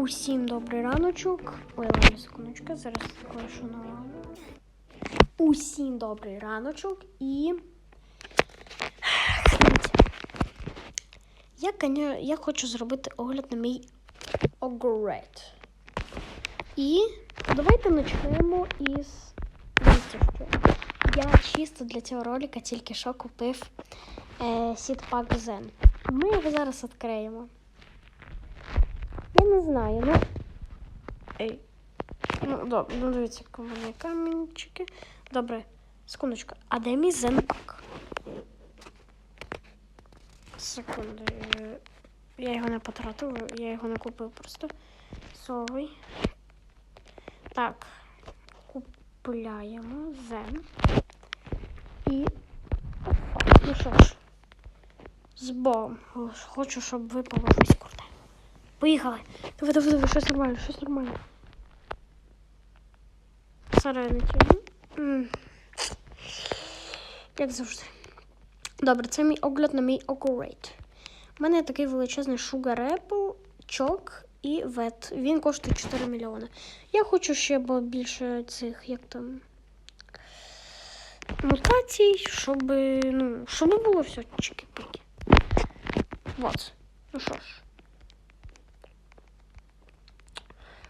Усім добрий раночок. Ой, ладно, секундочку, зараз кое-що налагаю. Усім добрий раночок і. Я, я хочу зробити огляд на мій огород. І давайте почнемо із. Дивіться, я чисто для цього ролика тільки що купив е, сітпак Zen. Ми його зараз відкриємо. Я не знаю, ну. Ей. Ну, добре, ну дивіться, мене камінчики. Добре, секундочку. А де мій зенпак? Секунду. Я його не потратив, я його не купив просто. Совий. Так. Купляємо зен. І. Ну що ж. З Богом. Хочу, щоб випало щось круте. Поїхали. Давай, давай, давай, щось нормально, щось нормально. Сареники. М. Як завжди. Добре, це мій огляд на мій окурейт. У мене такий величезний Sugar Apple, чок і вет. Він коштує 4 мільйони. Я хочу ще більше цих, як там. Мутацій, щоб, ну, щоб було все чики-пики. Вот. Ну що ж.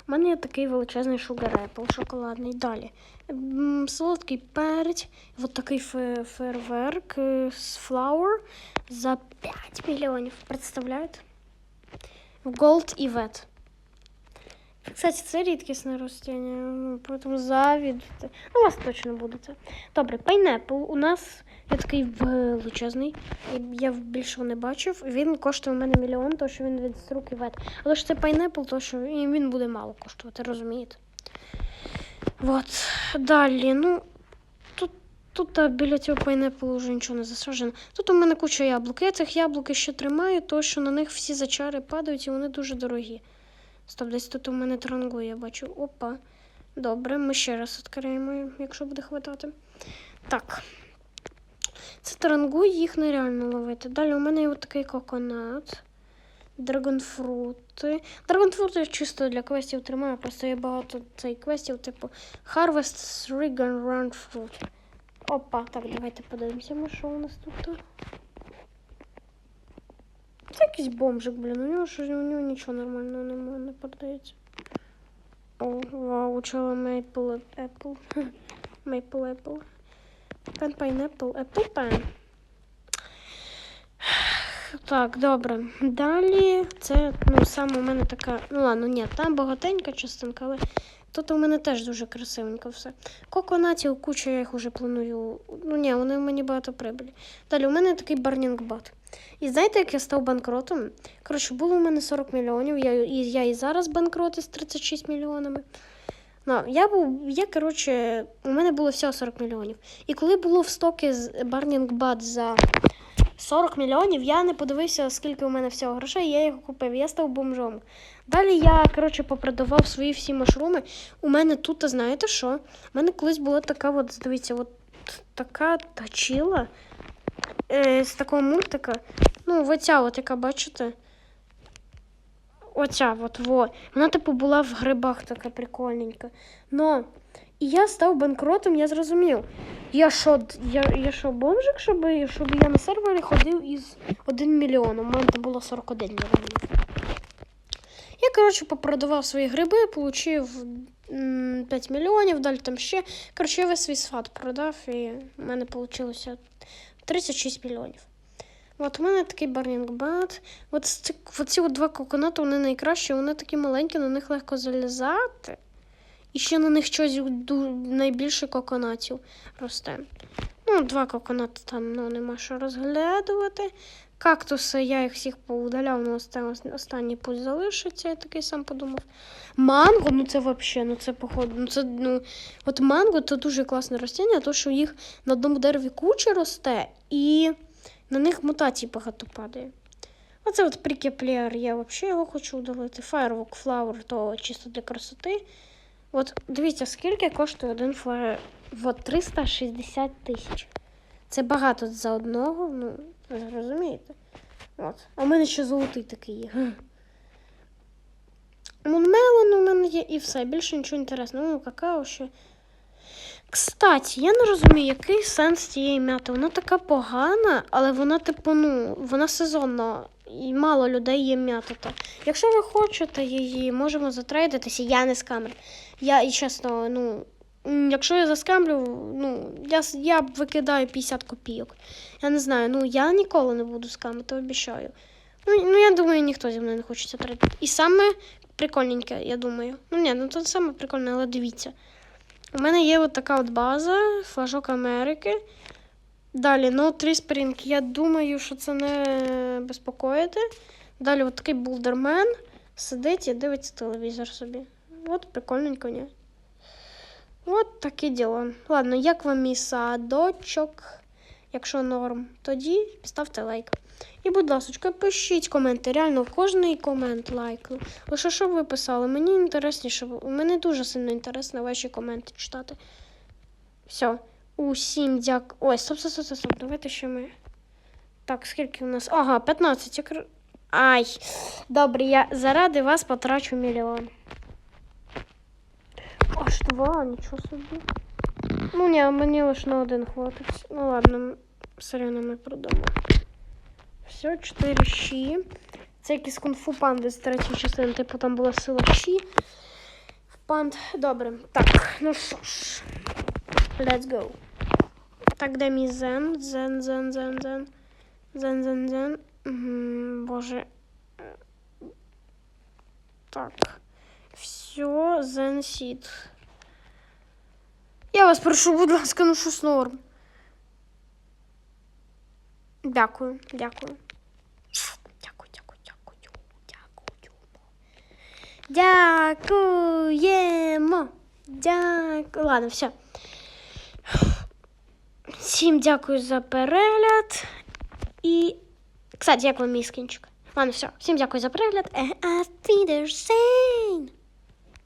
У мене є такий величезний Sugar Apple, шоколадний. Далі. М, Солодкий перець, от такий фе- фейерверк е, з Flower за 5 мільйонів. Представляєте? Gold і Wet. Кстати, це рідкісне ростіння, ну, поэтому. Ну, у вас точно буде це. Добре, Pineapple у нас є такий величезний. Я більшого не бачив. Він коштує у мене мільйон, тому що він від руки вет. Але ж це Pineapple, то що він буде мало коштувати, розумієте? Вот. Далі, ну. Тут, тут біля цього Pineapple вже нічого не засаджено. Тут у мене куча яблук. Я цих яблук ще тримаю, тому що на них всі зачари падають і вони дуже дорогі. Стоп, десь тут у мене трангу, я бачу. Опа. Добре, ми ще раз відкриємо, якщо буде хватати. Так. Це тарангу, їх нереально ловити. Далі у мене є от такий коконат. Драгонфрути. Драгонфрути чисто для квестів тримаю, просто є багато цей квестів, типу Harvest Gun Run Fruit. Опа, так, давайте подивимося, що у нас тут. Це якийсь бомжик, блін. У нього ж у нього нічого нормального немає, не продається. О, вау, учила Maple Apple. Maple Apple. Pen Pineapple, Apple Pen. Так, добре. Далі це, ну, саме у мене така. Ну ладно, ні, там багатенька частинка, але тут у мене теж дуже красивенько все. Коконатів куча, я їх вже планую. Ну ні, вони мені багато прибилі. Далі у мене такий барнінгбат. І знаєте, як я став банкротом? Коротше, було у мене 40 мільйонів, я, і, я і зараз банкрот з 36 мільйонами. Ну, я був, я, коротше, у мене було всього 40 мільйонів. І коли було в стокі з Барнінгбат за 40 мільйонів, я не подивився, скільки у мене всього грошей, я його купив, я став бомжом. Далі я, коротше, попродавав свої всі машруми. У мене тут, знаєте що? У мене колись була така, от, дивіться, от така тачіла е, з такого мультика. Ну, оця, от, яка бачите. Оця, от, во. Вона, типу, була в грибах така прикольненька. Но, і я став банкротом, я зрозумів. Я що, я, я що, бомжик, щоб, щоб я на сервері ходив із 1 мільйон. У мене там було 41 мільйонів. Я, коротше, попродавав свої гриби, отримав 5 мільйонів, далі там ще. Коротше, я весь свій сват продав, і в мене вийшло 36 мільйонів. От у мене такий барнінгбат. От ці, оці от два коконати, вони найкращі, вони такі маленькі, на них легко залізати. І ще на них щось найбільше коконатів росте. Ну, два коконати там ну, нема що розглядувати. Кактуси, я їх всіх поудаляв, але останній, путь залишиться, я такий сам подумав. Манго, ну це взагалі, ну це походу. Ну, це, ну, от манго це дуже класне ростіння, тому що їх на одному дереві куча росте, і на них мутацій багато падає. Оце от прикеплер, я взагалі його хочу удалити. Firework Flower, то чисто для красоти. От дивіться, скільки коштує один флаєр. От 360 тисяч. Це багато за одного, ну, розумієте. От. А в мене ще золотий такий є. Ну, і все, більше нічого інтересного. Ну, какао ще. Кстати, я не розумію, який сенс цієї м'яти. Вона така погана, але вона, типу, ну, вона сезонна. І мало людей є м'ята. Якщо ви хочете її, можемо затрейдитися. Я не скамер. Я і чесно, ну. Якщо я заскамлю, ну, я, я викидаю 50 копійок. Я не знаю, ну я ніколи не буду скамити, обіцяю. Ну, ну я думаю, ніхто зі мною не хочеться трейдити. І саме прикольненьке, я думаю. Ну ні, ну це саме прикольне, але дивіться. У мене є от така от база, флажок Америки. Далі, ну, три спринки. Я думаю, що це не безпокоїти. Далі от такий булдермен сидить і дивиться телевізор собі. От прикольненько, ні? От такі діла. Ладно, як вам мій садочок? Якщо норм, тоді ставте лайк. І, будь ласка, пишіть коменти. Реально, кожний комент лайкну. Лише що ви писали? Мені інтересніше, мені дуже сильно інтересно ваші коменти читати. Все. Усім дяк. Ой, стоп, стоп, стоп, стоп, стоп. Давайте ще ми. Так, скільки у нас? Ага, 15. Ай. Добре, я заради вас потрачу мільйон. Аж два, нічого собі. Ну ні, мені лише на один хватить. Ну ладно, одно ми продамо. Все, 4 щі. Це якісь кунг-фу панди з третьої частини, типу там була сила щі. В панд. Добре. Так, ну що ж. Let's go. Так, де мій зен? Зен, зен, зен, зен. Зен, зен, зен. Боже. Так. Все, зен сіт. Я вас прошу, будь ласка, ну щось норм. Дякую, дякую. Дякую, дякую, дякую, дякую. Дякуємо. Дякую. Ладно, все. Всім дякую за перегляд. І. Кстати, як вам мій скінчик? Ладно, все. Всім дякую за перегляд. Auf Wiedersehen.